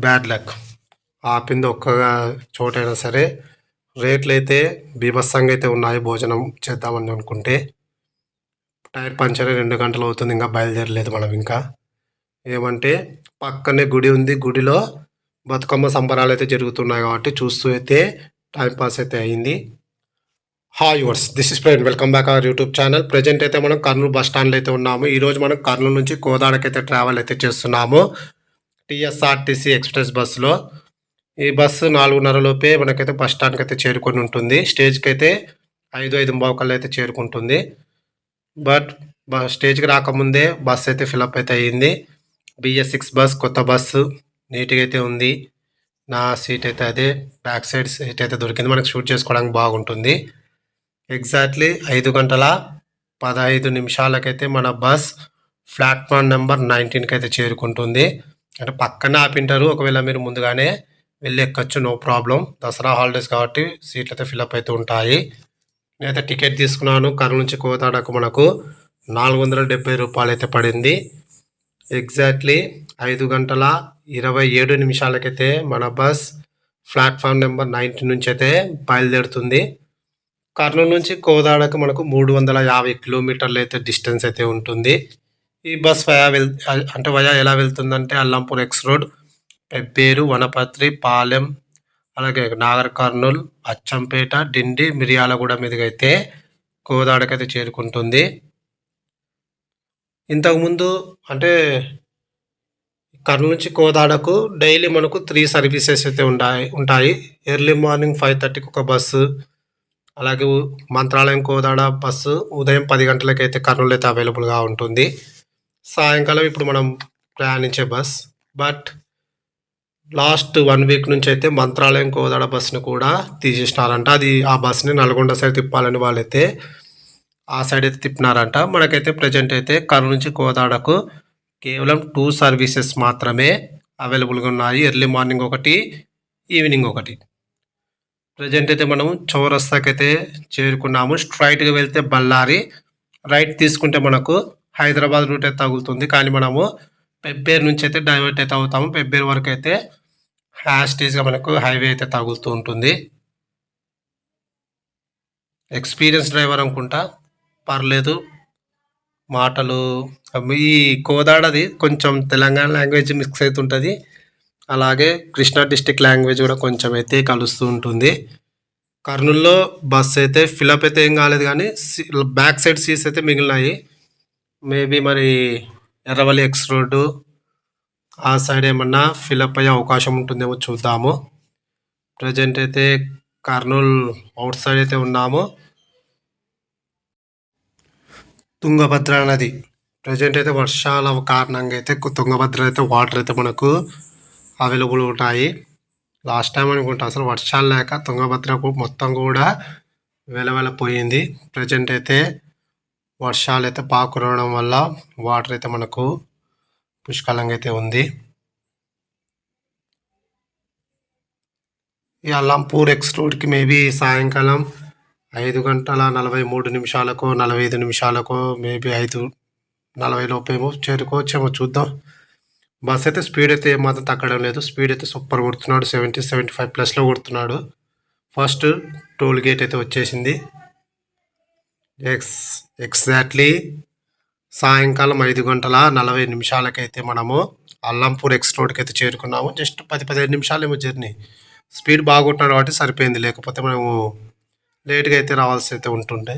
Bad luck. ఆపింది ఒక్క చోటైనా సరే రేట్లు అయితే బీభత్సంగా అయితే ఉన్నాయి భోజనం చేద్దామని అనుకుంటే. టైర్ పంచర్ రెండు గంటలు అవుతుంది ఇంకా బయలుదేరలేదు మనం ఇంకా. ఏమంటే పక్కనే గుడి ఉంది. గుడిలో బతుకమ్మ సంబరాలు అయితే జరుగుతున్నాయి కాబట్టి చూస్తూ అయితే టైం పాస్ అయితే అయింది. Hi yours this is ప్రైన్ welcome back our YouTube channel. Present అయితే మనం కర్నూలు బస్ స్టాండ్లో అయితే ఉన్నాము. ఈరోజు మనం కర్నూలు నుంచి కోదాడకి అయితే ట్రావెల్ అయితే చేస్తున్నాము. టీఎస్ఆర్టీసీ ఎక్స్ప్రెస్ బస్సులో ఈ బస్సు నాలుగున్నర లోపే మనకైతే బస్ స్టాండ్కి అయితే చేరుకొని ఉంటుంది. స్టేజ్కి అయితే ఐదు ఐదు బావుకల్లో అయితే చేరుకుంటుంది. బట్ బ- స్టేజ్కి రాకముందే బస్ అయితే ఫిలప్ అయితే అయ్యింది బిఎస్ సిక్స్ బస్ కొత్త బస్సు నీట్గా అయితే ఉంది. నా సీట్ అయితే అదే బ్యాక్ సైడ్ సీట్ అయితే దొరికింది. మనకు షూట్ చేసుకోవడానికి బాగుంటుంది. ఎగ్జాక్ట్లీ ఐదు గంటల పదహైదు నిమిషాలకైతే మన బస్ ప్లాట్ఫామ్ నెంబర్ నైన్టీన్కి అయితే చేరుకుంటుంది. అంటే పక్కనే ఆపింటారు. ఒకవేళ మీరు ముందుగానే వెళ్ళి ఎక్కచ్చు నో ప్రాబ్లం. దసరా హాలిడేస్ కాబట్టి సీట్లు అయితే ఫిల్అప్ అయితే ఉంటాయి. నేనైతే టికెట్ తీసుకున్నాను. కర్నూలు నుంచి కోతాడకు మనకు నాలుగు వందల డెబ్బై రూపాయలు అయితే పడింది. ఎగ్జాక్ట్లీ ఐదు గంటల ఇరవై ఏడు నిమిషాలకైతే మన బస్ ప్లాట్ఫామ్ నెంబర్ నైన్టీన్ నుంచి అయితే బయలుదేరుతుంది. కర్నూలు నుంచి కోదాడకు మనకు మూడు వందల యాభై కిలోమీటర్లు అయితే డిస్టెన్స్ అయితే ఉంటుంది. ఈ బస్ వయా వెల్ అంటే వయా ఎలా వెళ్తుందంటే అల్లంపూర్ ఎక్స్ రోడ్. పెబ్బేరు వనపత్రి పాలెం అలాగే నాగర్ కర్నూల్ అచ్చంపేట డిండి మిరియాలగూడ మీదుగా అయితే కోదాడకైతే చేరుకుంటుంది. ఇంతకుముందు అంటే కర్నూలు నుంచి కోదాడకు డైలీ మనకు త్రీ సర్వీసెస్ అయితే ఉంటాయి ఉంటాయి. ఎర్లీ మార్నింగ్ ఫైవ్ థర్టీకి ఒక బస్సు అలాగే మంత్రాలయం కోదాడ బస్సు ఉదయం పది గంటలకి అయితే కర్నూలు అయితే అవైలబుల్గా ఉంటుంది. సాయంకాలం ఇప్పుడు మనం ప్రయాణించే bus but last one week నుంచి అయితే మంత్రాలయం కోదాడ బస్సును కూడా తీసేసినారంట. అది ఆ బస్సుని నల్గొండ సైడ్ తిప్పాలని వాళ్ళైతే ఆ సైడ్ అయితే తిప్పినారంట. మనకైతే ప్రజెంట్ అయితే కర్నూలు నుంచి కోదాడకు కేవలం టూ సర్వీసెస్ మాత్రమే అవైలబుల్గా ఉన్నాయి. ఎర్లీ మార్నింగ్ ఒకటి ఈవినింగ్ ఒకటి. ప్రజెంట్ అయితే మనం చౌరస్తాకైతే చేరుకున్నాము. స్ట్రైట్గా వెళ్తే బళ్ళారి రైట్ తీసుకుంటే మనకు హైదరాబాద్ రూట్ అయితే తగులుతుంది. కానీ మనము పెబ్బేరు నుంచి అయితే డైవర్ట్ అయితే అవుతాము. పెబ్బేరు వరకు అయితే హ్యాస్టేజ్గా మనకు హైవే అయితే తగులుతూ ఉంటుంది. ఎక్స్పీరియన్స్ డ్రైవర్ అనుకుంటా పర్లేదు. మాటలు ఈ కోదాడది కొంచెం తెలంగాణ లాంగ్వేజ్ మిక్స్ అవుతుంటుంది అలాగే కృష్ణా డిస్టిక్ లాంగ్వేజ్ కూడా కొంచెం అయితే కలుస్తూ ఉంటుంది. కర్నూల్లో బస్ అయితే ఫిలప్ అయితే ఏం కాలేదు కానీ బ్యాక్ సైడ్ సీట్స్ అయితే మిగిలినాయి. మేబీ మరి ఎర్రవల్లి ఎక్స్ రోడ్డు ఆ సైడ్ ఏమన్నా ఫిలప్ అయ్యే అవకాశం ఉంటుందేమో చూద్దాము. ప్రజెంట్ అయితే కర్నూలు అవుట్ సైడ్ అయితే ఉన్నాము. తుంగభద్ర నది. ప్రజెంట్ అయితే వర్షాల కారణంగా అయితే తుంగభద్ర అయితే వాటర్ అయితే మనకు అవైలబుల్ ఉంటాయి. లాస్ట్ టైం అనుకుంటా అసలు వర్షాలు లేక తుంగభద్రకు మొత్తం కూడా వెలవెలపోయింది. ప్రజెంట్ అయితే వర్షాలు అయితే పాకురవడం వల్ల వాటర్ అయితే మనకు పుష్కలంగా అయితే ఉంది. ఈ అల్లంపూర్ ఎక్స్ రోడ్కి మేబీ సాయంకాలం ఐదు గంటల నలభై మూడు నిమిషాలకు నలభై ఐదు నిమిషాలకు మేబీ ఐదు నలభై లోపేమో చేరుకోవచ్చేమో చూద్దాం. బస్ అయితే స్పీడ్ అయితే ఏమాత్రం తగ్గడం లేదు. స్పీడ్ అయితే సూపర్ కొడుతున్నాడు. సెవెంటీ సెవెంటీ ఫైవ్ ప్లస్లో కొడుతున్నాడు. ఫస్ట్ టోల్ గేట్ అయితే వచ్చేసింది. ఎక్స్ ఎగ్జాక్ట్లీ సాయంకాలం ఐదు గంటల నలభై నిమిషాలకైతే మనము అల్లంపూర్ ఎక్స్ రోడ్కి అయితే చేరుకున్నాము. జస్ట్ పది పదిహేను నిమిషాలేమో జర్నీ. స్పీడ్ బాగుంటున్నాడు కాబట్టి సరిపోయింది. లేకపోతే మనము లేట్గా అయితే రావాల్సి అయితే ఉంటుండే.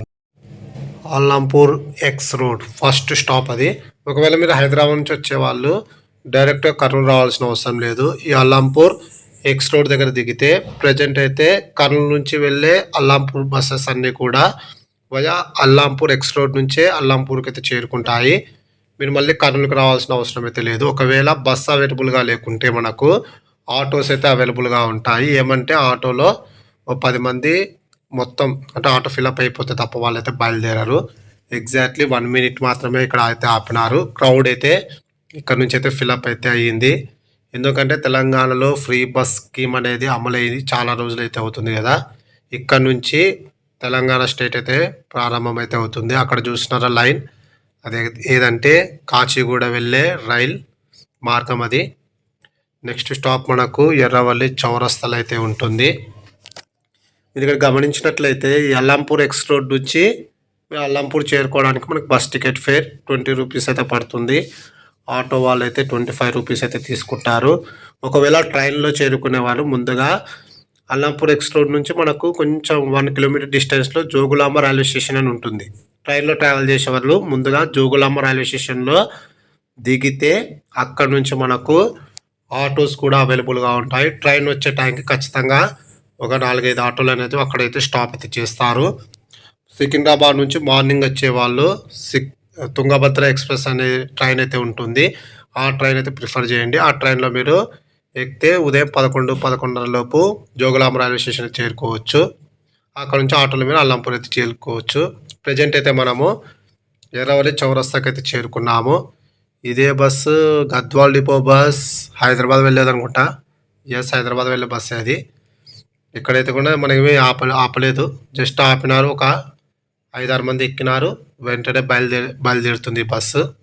Alampur X road first stop అది. ఒకవేళ మీరు హైదరాబాద్ నుంచి వచ్చే వాళ్ళు డైరెక్ట్గా కర్నూలు రావాల్సిన అవసరం లేదు. ఈ అల్లంపూర్ ఎక్స్ రోడ్ దగ్గర దిగితే ప్రజెంట్ అయితే కర్నూలు నుంచి వెళ్ళే అల్లంపూర్ బస్సెస్ అన్నీ కూడా వయా అల్లాంపూర్ ఎక్స్ రోడ్ నుంచే అల్లాంపూర్కి అయితే చేరుకుంటాయి. మీరు మళ్ళీ కర్నూలుకి రావాల్సిన అవసరం అయితే లేదు. ఒకవేళ బస్ అవైలబుల్గా లేకుంటే మనకు ఆటోస్ అయితే అవైలబుల్గా ఉంటాయి. ఏమంటే ఆటోలో ఒక పది మంది మొత్తం అంటే ఆటో ఫిల్అప్ అయిపోతే తప్ప వాళ్ళైతే బయలుదేరారు. ఎగ్జాక్ట్లీ వన్ మినిట్ మాత్రమే ఇక్కడ అయితే ఆపినారు. క్రౌడ్ అయితే ఇక్కడ నుంచి అయితే ఫిల్అప్ అయితే అయ్యింది. ఎందుకంటే తెలంగాణలో ఫ్రీ బస్ స్కీమ్ అనేది అమలైంది. చాలా రోజులు అయితే అవుతుంది కదా. ఇక్కడ నుంచి తెలంగాణ స్టేట్ అయితే ప్రారంభం అయితే అవుతుంది. అక్కడ చూసినారా లైన్? అదే ఏదంటే కాచిగూడ వెళ్ళే రైల్ మార్గం అది. నెక్స్ట్ స్టాప్ మనకు ఎర్రవల్లి చౌరస్తలు అయితే ఉంటుంది. మీరు ఇక్కడ గమనించినట్లయితే ఈ అల్లంపూర్ ఎక్స్ రోడ్ నుంచి అల్లంపూర్ చేరుకోవడానికి మనకు bus ticket fare twenty rupees అయితే పడుతుంది. ఆటో వాళ్ళు అయితే ట్వంటీ ఫైవ్ రూపీస్ అయితే తీసుకుంటారు. ఒకవేళ ట్రైన్లో చేరుకునే వాళ్ళు ముందుగా అల్లంపూర్ ఎక్స్ రోడ్ నుంచి మనకు కొంచెం వన్ కిలోమీటర్ డిస్టెన్స్లో జోగులాంబ రైల్వే స్టేషన్ అని ఉంటుంది. ట్రైన్లో ట్రావెల్ చేసే వాళ్ళు ముందుగా జోగులాంబ రైల్వే స్టేషన్లో దిగితే అక్కడ నుంచి మనకు ఆటోస్ కూడా అవైలబుల్గా ఉంటాయి. ట్రైన్ వచ్చే టైంకి ఖచ్చితంగా ఒక నాలుగైదు ఆటోలు అనేది అక్కడైతే స్టాప్ అయితే చేస్తారు. సికింద్రాబాద్ నుంచి మార్నింగ్ వచ్చే వాళ్ళు సిక్ తుంగభద్ర ఎక్స్ప్రెస్ అనే ట్రైన్ అయితే ఉంటుంది. ఆ ట్రైన్ అయితే ప్రిఫర్ చేయండి. ఆ ట్రైన్లో మీరు ఎక్కితే ఉదయం పదకొండు పదకొండున్నర లోపు జోగులాంబ రైల్వే స్టేషన్ చేరుకోవచ్చు. అక్కడ నుంచి ఆటోల మీద అల్లంపూర్ అయితే చేరుకోవచ్చు. ప్రజెంట్ అయితే మనము ఎర్రవల్లి చౌరస్తాకి అయితే చేరుకున్నాము. ఇదే bus Gadwal depot bus Hyderabad వెళ్ళేది అనుకుంటా ఎస్ హైదరాబాద్ వెళ్ళే బస్ అది. ఇక్కడైతే కూడా మనకి ఆప ఆపలేదు. జస్ట్ ఆపినారు ఒక ఐదారు మంది ఎక్కినారు. వెంటనే బయలుదేరి బయలుదేరుతుంది bus.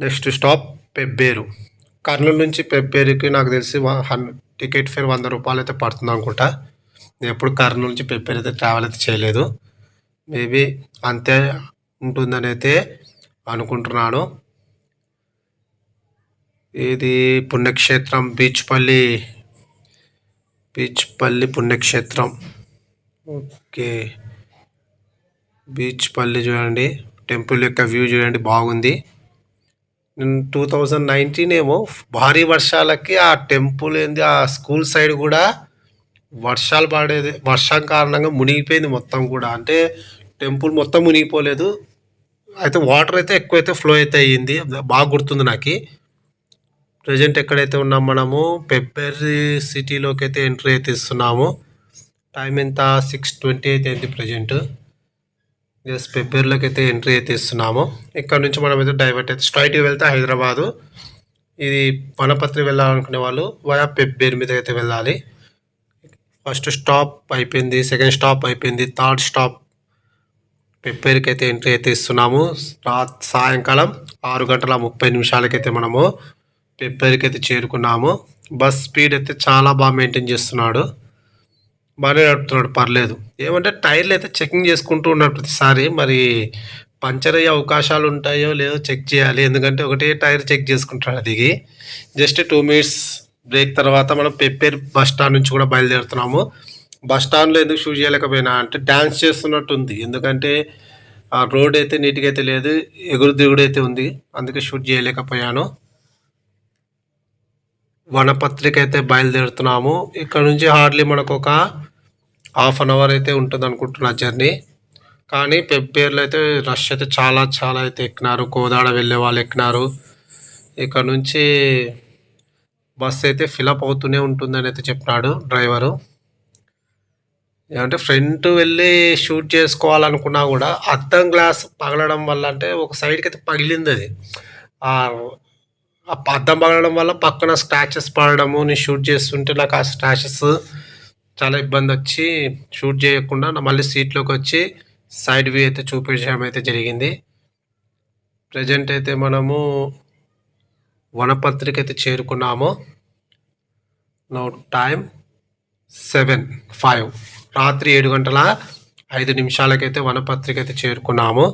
Next stop Pebbair. Kurnool నుంచి పెబ్బేరుకి నాకు తెలిసి హన్ టికెట్ ఫేర్ వంద రూపాయలు అయితే పడుతుంది అనుకుంటా. నేను ఎప్పుడు కర్నూలు నుంచి పెప్పేరు అయితే ట్రావెల్ అయితే చేయలేదు. మేబీ అంతే ఉంటుందని అయితే అనుకుంటున్నాను. ఇది పుణ్యక్షేత్రం బీచ్పల్లి బీచ్పల్లి పుణ్యక్షేత్రం. ఓకే. బీచ్పల్లి చూడండి టెంపుల్ యొక్క వ్యూ చూడండి బాగుంది. టూ థౌజండ్ నైన్టీన్ ఏమో భారీ వర్షాలకి ఆ టెంపుల్ ఏంది ఆ స్కూల్ సైడ్ కూడా వర్షాలు పడేది వర్షం కారణంగా మునిగిపోయింది మొత్తం కూడా. అంటే టెంపుల్ మొత్తం మునిగిపోలేదు. అయితే వాటర్ అయితే ఎక్కువైతే ఫ్లో అయితే అయ్యింది. బాగా గుర్తుంది నాకు. ప్రజెంట్ ఎక్కడైతే ఉన్నాం మనము పెబ్బెర్రి సిటీలోకి అయితే ఎంట్రీ అయితే ఇస్తున్నాము. టైం ఎంత? సిక్స్ ట్వంటీ అయితే అయింది ప్రజెంట్. ఎస్ పెబ్బేర్లోకి అయితే ఎంట్రీ అయితే ఇస్తున్నాము. ఇక్కడ నుంచి మనం అయితే డైవర్ట్ అయితే స్ట్రైట్గా వెళ్తే హైదరాబాదు. ఇది వనపత్రి వెళ్ళాలనుకునే వాళ్ళు వయా పెబ్బేరు మీద అయితే వెళ్ళాలి. ఫస్ట్ స్టాప్ అయిపోయింది సెకండ్ స్టాప్ అయిపోయింది థర్డ్ స్టాప్ పెబ్బేరుకి అయితే ఎంట్రీ అయితే ఇస్తున్నాము. రా సాయంకాలం ఆరు గంటల ముప్పై నిమిషాలకైతే మనము పెబ్బేరుకి అయితే చేరుకున్నాము. బస్ స్పీడ్ అయితే చాలా బాగా మెయింటైన్ చేస్తున్నాడు. బాగానే నడుపుతున్నాడు పర్లేదు. ఏమంటే టైర్లు అయితే చెకింగ్ చేసుకుంటూ ఉన్నాడు ప్రతిసారి మరి పంచర్ అయ్యే అవకాశాలు ఉంటాయో లేదో చెక్ చేయాలి. ఎందుకంటే ఒకటే టైర్ చెక్ చేసుకుంటాడు దిగి జస్ట్ టూ మినిట్స్ బ్రేక్ తర్వాత మనం పెప్పేర్ బస్ స్టాండ్ నుంచి కూడా బయలుదేరుతున్నాము. బస్ స్టాండ్లో ఎందుకు షూట్ చేయలేకపోయినా అంటే డ్యాన్స్ చేస్తున్నట్టు ఉంది. ఎందుకంటే ఆ రోడ్ అయితే నీట్గా అయితే లేదు ఎగురు దిగుడు అయితే ఉంది. అందుకే షూట్ చేయలేకపోయాను. వనపత్రిక అయితే బయలుదేరుతున్నాము. ఇక్కడ నుంచి హార్డ్లీ మనకు ఒక హాఫ్ అన్ అవర్ అయితే ఉంటుంది అనుకుంటున్నా జర్నీ కానీ పెబ్బేర్లో అయితే రష్ అయితే చాలా చాలా అయితే ఎక్కినారు. కోదాడ వెళ్ళే వాళ్ళు ఎక్కినారు. ఇక్కడ నుంచి బస్ అయితే ఫిలప్ అవుతూనే ఉంటుందని అయితే చెప్పినాడు డ్రైవరు ఏమంటే ఫ్రంట్ వెళ్ళి షూట్ చేసుకోవాలనుకున్నా కూడా అద్దం గ్లాస్ పగలడం వల్ల అంటే ఒక సైడ్కి అయితే పగిలింది అది. అద్దం పగలడం వల్ల పక్కన స్క్రాచెస్ పడడము నేను షూట్ చేస్తుంటే నాకు ఆ స్క్రాచెస్ చాలా ఇబ్బంది వచ్చి షూట్ చేయకుండా మళ్ళీ సీట్లోకి వచ్చి సైడ్ వ్యూ అయితే చూపించడం అయితే జరిగింది. ప్రజెంట్ అయితే మనము వనపత్రిక అయితే చేరుకున్నాము. నో టైం సెవెన్ ఫైవ్ రాత్రి ఏడు గంటల ఐదు నిమిషాలకైతే వనపత్రిక అయితే చేరుకున్నాము.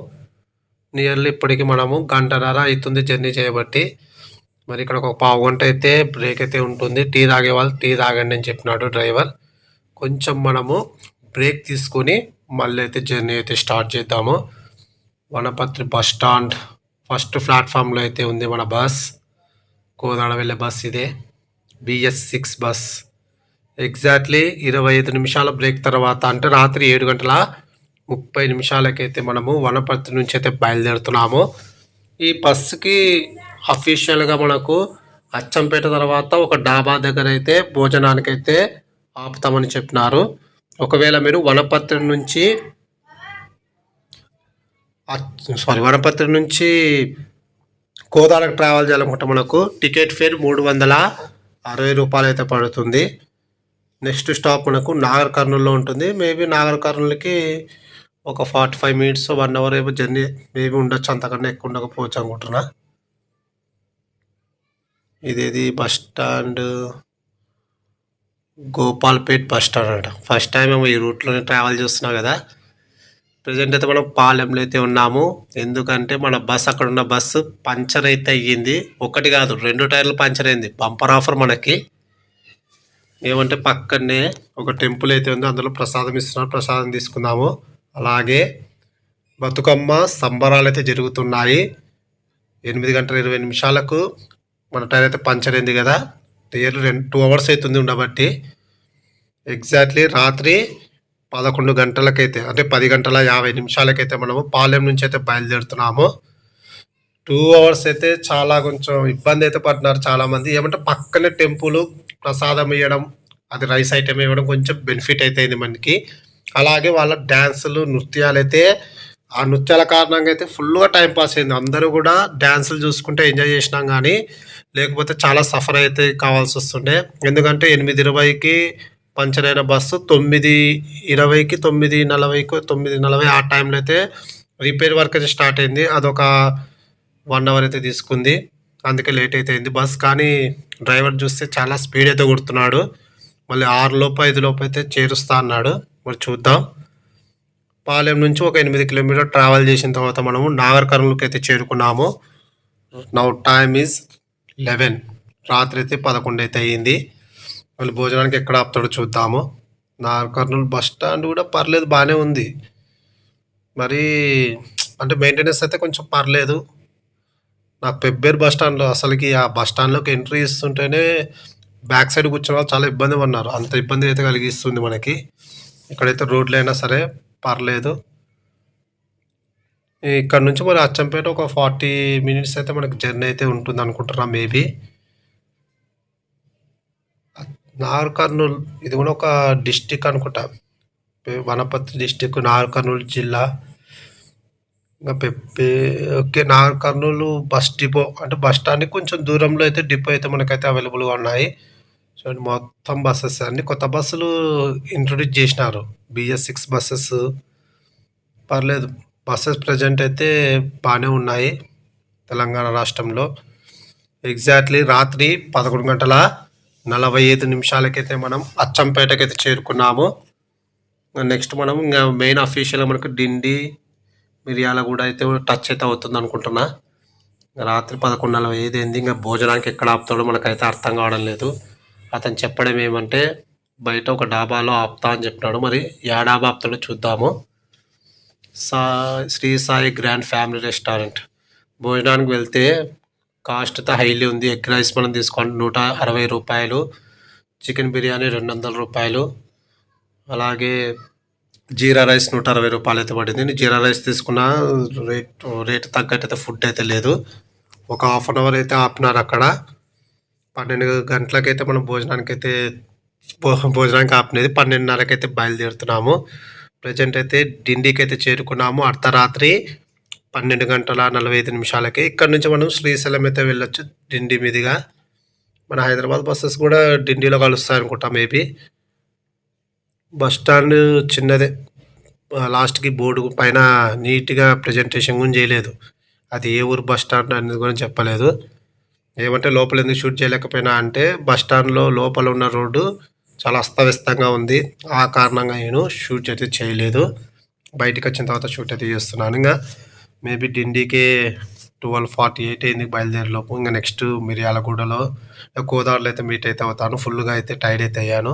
నియర్లీ ఇప్పటికి మనము గంటన్నర అవుతుంది జర్నీ చేయబట్టి. మరి ఇక్కడ ఒక పావు గంట అయితే బ్రేక్ అయితే ఉంటుంది. టీ తాగే వాళ్ళు టీ తాగండి అని చెప్పినాడు డ్రైవర్. కొంచెం మనము బ్రేక్ తీసుకొని మళ్ళీ అయితే జర్నీ అయితే స్టార్ట్ చేద్దాము. వనపత్రి బస్ స్టాండ్ ఫస్ట్ ప్లాట్ఫామ్లో అయితే ఉంది మన బస్. కోదాడ వెళ్ళే బస్ ఇదే. BS six bus. ఎగ్జాక్ట్లీ ఇరవై ఐదు నిమిషాల బ్రేక్ తర్వాత అంటే రాత్రి ఏడు గంటల ముప్పై నిమిషాలకైతే మనము వనపర్తి నుంచి అయితే బయలుదేరుతున్నాము. ఈ బస్సుకి అఫీషియల్గా మనకు అచ్చంపేట తర్వాత ఒక డాబా దగ్గర అయితే భోజనానికైతే ఆపుతామని చెప్పినారు. ఒకవేళ మీరు వనపత్రి నుంచి సారీ వనపత్రి నుంచి కోదాలకు ట్రావెల్ చేయాలనుకుంటే మనకు టికెట్ ఫేర్ మూడు వందల అరవై రూపాయలు అయితే పడుతుంది. నెక్స్ట్ స్టాప్ మనకు నాగర్ కర్నూల్లో ఉంటుంది. మేబీ నాగర్ కర్నూలుకి ఒక forty five minutes one hour ఏమో జర్నీ మేబీ ఉండొచ్చు అంతకన్నా ఎక్కువ ఉండకపోవచ్చు అనుకుంటున్నా. ఇదేది bus stand? Gopalpet bus stand అంట. ఫస్ట్ టైం మేము ఈ రూట్లోనే ట్రావెల్ చేస్తున్నాం కదా. ప్రజెంట్ అయితే మనం పాలెంలో అయితే ఉన్నాము. ఎందుకంటే మన బస్ అక్కడ ఉన్న బస్సు పంచర్ అయితే అయ్యింది. ఒకటి కాదు రెండు టైర్లు పంచర్ అయింది. బంపర్ ఆఫర్ మనకి. ఏమంటే పక్కనే ఒక టెంపుల్ అయితే ఉంది. అందులో ప్రసాదం ఇస్తున్నారు. ప్రసాదం తీసుకుందాము. అలాగే బతుకమ్మ సంబరాలు అయితే జరుగుతున్నాయి. ఎనిమిది గంటల ఇరవై నిమిషాలకు మన టైర్ అయితే పంచర్ అయింది కదా. టైర్ రెండు టూ అవర్స్ అవుతుంది ఉండబట్టి. ఎగ్జాక్ట్లీ రాత్రి పదకొండు గంటలకైతే అంటే పది గంటల యాభై నిమిషాలకైతే మనము పాలెం నుంచి అయితే బయలుదేరుతున్నాము. టూ అవర్స్ అయితే చాలా కొంచెం ఇబ్బంది అయితే పడుతున్నారు చాలామంది. ఏమంటే పక్కనే టెంపుల్ ప్రసాదం ఇవ్వడం అది రైస్ ఐటమ్ ఇవ్వడం కొంచెం బెనిఫిట్ అయితే అయింది మనకి. అలాగే వాళ్ళ డ్యాన్సులు నృత్యాలు అయితే ఆ నృత్యాల కారణంగా అయితే ఫుల్గా టైం పాస్ అయింది. అందరూ కూడా డ్యాన్సులు చూసుకుంటే ఎంజాయ్ చేసినాం కానీ లేకపోతే చాలా సఫర్ అయితే కావాల్సి వస్తుండే. ఎందుకంటే ఎనిమిది ఇరవైకి పంచర్ అయిన బస్సు తొమ్మిది ఇరవైకి తొమ్మిది నలభైకి తొమ్మిది నలభై ఆ టైంలో అయితే రిపేర్ వర్క్ అయితే స్టార్ట్ అయింది. అదొక వన్ అవర్ అయితే తీసుకుంది. అందుకే లేట్ అయితే అయింది బస్. కానీ డ్రైవర్ చూస్తే చాలా స్పీడ్ అయితే కొడుతున్నాడు. మళ్ళీ ఆరు లోపు ఐదు లోపు అయితే చేరుస్తా అన్నాడు. మరి చూద్దాం. పాలెం నుంచి ఒక ఎనిమిది కిలోమీటర్ ట్రావెల్ చేసిన తర్వాత మనము నాగర్ కర్నూలుకి అయితే చేరుకున్నాము. నౌ టైమ్ ఈజ్ లెవెన్ రాత్రి అయితే పదకొండు అయితే అయ్యింది. మళ్ళీ భోజనానికి ఎక్కడ ఆపుతాడో చూద్దాము. నాగర్ కర్నూలు బస్ స్టాండ్ కూడా పర్లేదు బాగానే ఉంది. మరి అంటే మెయింటెనెన్స్ అయితే కొంచెం పర్లేదు. నాకు పెబ్బేరు బస్ స్టాండ్లో అసలుకి ఆ బస్ స్టాండ్లోకి ఎంట్రీ ఇస్తుంటేనే బ్యాక్ సైడ్ కూర్చున్న వాళ్ళు చాలా ఇబ్బంది పడినారు అంత ఇబ్బంది అయితే కలిగిస్తుంది మనకి. ఇక్కడైతే రోడ్లు అయినా సరే పర్లేదు. ఇక్కడ నుంచి మరి అచ్చంపేట ఒక ఫార్టీ మినిట్స్ అయితే మనకు జర్నీ అయితే ఉంటుంది అనుకుంటున్నా మేబీ. నాగర్ కర్నూలు ఇది కూడా ఒక డిస్టిక్ అనుకుంటా. వనపర్తి డిస్టిక్ నాగర్ కర్నూలు జిల్లా. ఇంకా Pepe okay Nagar Kurnool bus depot అంటే బస్ స్టాండ్కి కొంచెం దూరంలో అయితే డిపో అయితే మనకైతే అవైలబుల్గా ఉన్నాయి. చూడండి మొత్తం బస్సెస్ అన్ని కొత్త బస్సులు ఇంట్రొడ్యూస్ చేసినారు. బిఎస్ సిక్స్ బస్సెస్ పర్లేదు. బస్సెస్ ప్రజెంట్ అయితే బాగానే ఉన్నాయి తెలంగాణ రాష్ట్రంలో. ఎగ్జాక్ట్లీ రాత్రి పదకొండు గంటల నలభై ఐదు నిమిషాలకైతే మనం అచ్చంపేటకైతే చేరుకున్నాము. నెక్స్ట్ మనం ఇంకా మెయిన్ అఫీషియల్ మనకు డిండి మిరియాల కూడా అయితే టచ్ అయితే అవుతుంది అనుకుంటున్నా. రాత్రి పదకొండు నలభై ఐదు అయింది. ఇంకా భోజనానికి ఎక్కడ ఆపుతాడో మనకైతే అర్థం కావడం లేదు. అతను చెప్పడం ఏమంటే బయట ఒక డాబాలో ఆపుతా అని చెప్పినాడు. మరి యా డాబా ఆపుతాడో చూద్దాము. సా Shri Sai grand family restaurant. భోజనానికి వెళ్తే కాస్ట్తో హైలీ ఉంది. ఎగ్ రైస్ మనం తీసుకోండి నూట అరవై రూపాయలు. చికెన్ బిర్యానీ రెండు వందల రూపాయలు. అలాగే జీరా రైస్ నూట అరవై రూపాయలు అయితే పడింది. నేను జీరా రైస్ తీసుకున్న రేట్ రేట్ తగ్గట్టు అయితే ఫుడ్ అయితే లేదు. ఒక హాఫ్ అన్ అవర్ అయితే ఆపినారు అక్కడ. పన్నెండు గంటలకైతే మనం భోజనానికి అయితే భోజనానికి ఆపినది పన్నెండున్నరకి అయితే బయలుదేరుతున్నాము. ప్రజెంట్ అయితే డిండికి అయితే చేరుకున్నాము. అర్ధరాత్రి పన్నెండు గంటల నలభై ఐదు నిమిషాలకి. ఇక్కడ నుంచి మనం శ్రీశైలం అయితే వెళ్ళొచ్చు డిండి మీదుగా. మన హైదరాబాద్ బస్సెస్ కూడా డిండిలో కలుస్తాయి అనుకుంటా మేబీ. బస్ స్టాండ్ చిన్నదే. లాస్ట్కి బోర్డు పైన నీట్గా ప్రజెంటేషన్ కూడా చేయలేదు. అది ఏ ఊరు బస్ స్టాండ్ అనేది కూడా చెప్పలేదు. ఏమంటే లోపల ఎందుకు షూట్ చేయలేకపోయినా అంటే బస్ స్టాండ్లో లోపల ఉన్న రోడ్డు చాలా అస్తవ్యస్తంగా ఉంది. ఆ కారణంగా నేను షూట్ అయితే చేయలేదు. బయటికి వచ్చిన తర్వాత షూట్ అయితే చేస్తున్నాను. ఇంకా మేబీ డిండికే ట్వెల్వ్ ఫార్టీ ఎయిట్ అయింది బయలుదేరే లోపు. ఇంకా నెక్స్ట్ మిర్యాలగూడలో గోదావరిలో అయితే మీట్ అయితే అవుతాను. ఫుల్గా అయితే టైర్డ్ అయితే అయ్యాను.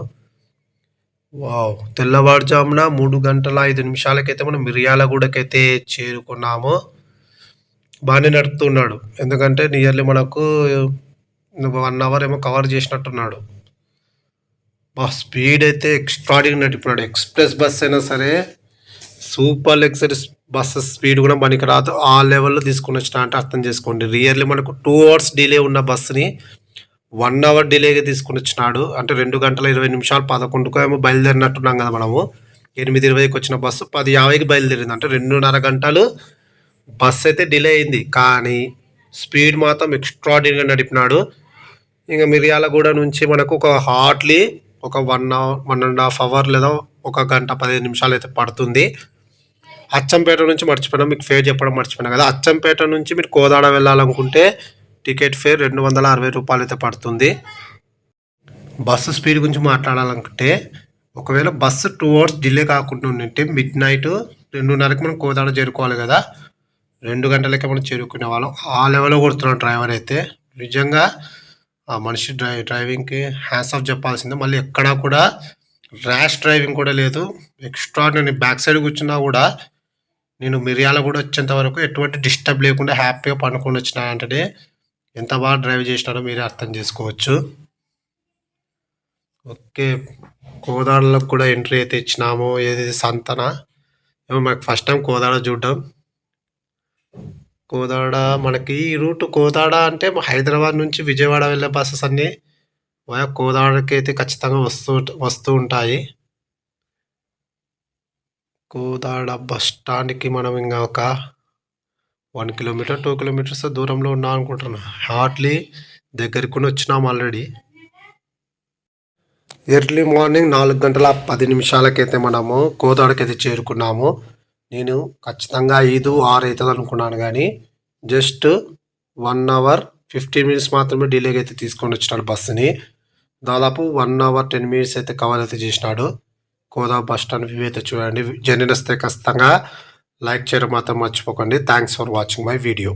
వావ్! తెల్లవారుజామున మూడు గంటల ఐదు నిమిషాలకైతే మనం మిర్యాలగూడకైతే చేరుకున్నాము. బాగానే నడుపుతున్నాడు. ఎందుకంటే నియర్లీ మనకు వన్ అవర్ ఏమో కవర్ చేసినట్టున్నాడు. బా స్పీడ్ అయితే ఎక్స్ట్రాడినరీ నడిపినాడు. ఎక్స్ప్రెస్ బస్ అయినా సరే సూపర్ లగ్జరీస్ బస్సెస్ స్పీడ్ కూడా మనకి రాదు. ఆ లెవెల్లో తీసుకుని వచ్చిన అంటే అర్థం చేసుకోండి. రియర్లీ మనకు టూ అవర్స్ డిలే ఉన్న బస్సుని వన్ అవర్ డిలేగా తీసుకుని వచ్చినాడు. అంటే రెండు గంటల ఇరవై నిమిషాలు పదకొండుకో ఏమో బయలుదేరినట్టున్నాం కదా మనము. ఎనిమిది ఇరవైకి వచ్చిన బస్సు పది యాభైకి బయలుదేరింది. అంటే రెండున్నర గంటలు బస్ అయితే డిలే అయింది కానీ స్పీడ్ మాత్రం ఎక్స్ట్రాడినరీగా నడిపినాడు. ఇంకా మిర్యాలగూడ నుంచి మనకు ఒక హార్డ్లీ ఒక one hour one and half hour లేదా ఒక గంట పదిహేను నిమిషాలు అయితే పడుతుంది. అచ్చంపేట నుంచి మర్చిపోయినా మీకు ఫేర్ చెప్పడం మర్చిపోయినా కదా అచ్చంపేట నుంచి మీరు కోదాడ వెళ్ళాలనుకుంటే టికెట్ ఫేర్ రెండు వందల అరవై రూపాయలు అయితే పడుతుంది. బస్సు స్పీడ్ గురించి మాట్లాడాలనుకుంటే ఒకవేళ బస్సు టూ అవర్స్ డిలే కాకుండా ఉంటే మిడ్ నైట్ రెండున్నరకి మనం కోదాడ చేరుకోవాలి కదా. రెండు గంటలకే మనం చేరుకునే వాళ్ళం. ఆ లెవెల్లో కొడుతున్నాం డ్రైవర్ అయితే. నిజంగా ఆ మనిషి డ్రై డ్రైవింగ్కి హ్యాండ్స్ ఆఫ్ చెప్పాల్సిందే. మళ్ళీ ఎక్కడా కూడా ర్యాష్ డ్రైవింగ్ కూడా లేదు. ఎక్స్ట్రా నేను బ్యాక్ సైడ్ కూర్చున్నా కూడా నేను మిరియాల కూడా వచ్చేంత వరకు ఎటువంటి డిస్టర్బ్ లేకుండా హ్యాపీగా పండుకొని వచ్చినానంటే ఎంత బాగా డ్రైవ్ చేసినారో మీరే అర్థం చేసుకోవచ్చు. ఓకే. కోదాడలకు కూడా ఎంట్రీ అయితే ఇచ్చినాము. ఏది సంతన? ఏమో మాకు ఫస్ట్ టైం కోదాడ చూడడం. కోదాడ? మనకి ఈ రూట్ కోదాడ అంటే హైదరాబాద్ నుంచి విజయవాడ వెళ్ళే బస్సెస్ అన్నీ వయా కోదాడకి అయితే ఖచ్చితంగా వస్తూ వస్తూ ఉంటాయి. కోదాడ బస్ స్టాండ్కి మనం ఇంకా ఒక వన్ కిలోమీటర్ టూ కిలోమీటర్స్ దూరంలో ఉన్నాం అనుకుంటున్నా. హార్డ్లీ దగ్గరికి కూడా వచ్చినాం ఆల్రెడీ. ఎర్లీ మార్నింగ్ నాలుగు గంటల పది నిమిషాలకైతే మనము కోదాడకైతే చేరుకున్నాము. నేను ఖచ్చితంగా ఐదు ఆరు అవుతుంది అనుకున్నాను కానీ just one hour fifteen minutes మాత్రమే డిలేగా అయితే తీసుకొని వచ్చినాడు బస్సుని. దాదాపు వన్ అవర్ టెన్ మినిట్స్ అయితే కవర్ అయితే చేసినాడు. కోదా బస్ స్టాండ్ వ్యూ అయితే చూడండి. జర్నీ వస్తే ఖచ్చితంగా లైక్ చేయడం మాత్రం మర్చిపోకండి. Thanks for watching my video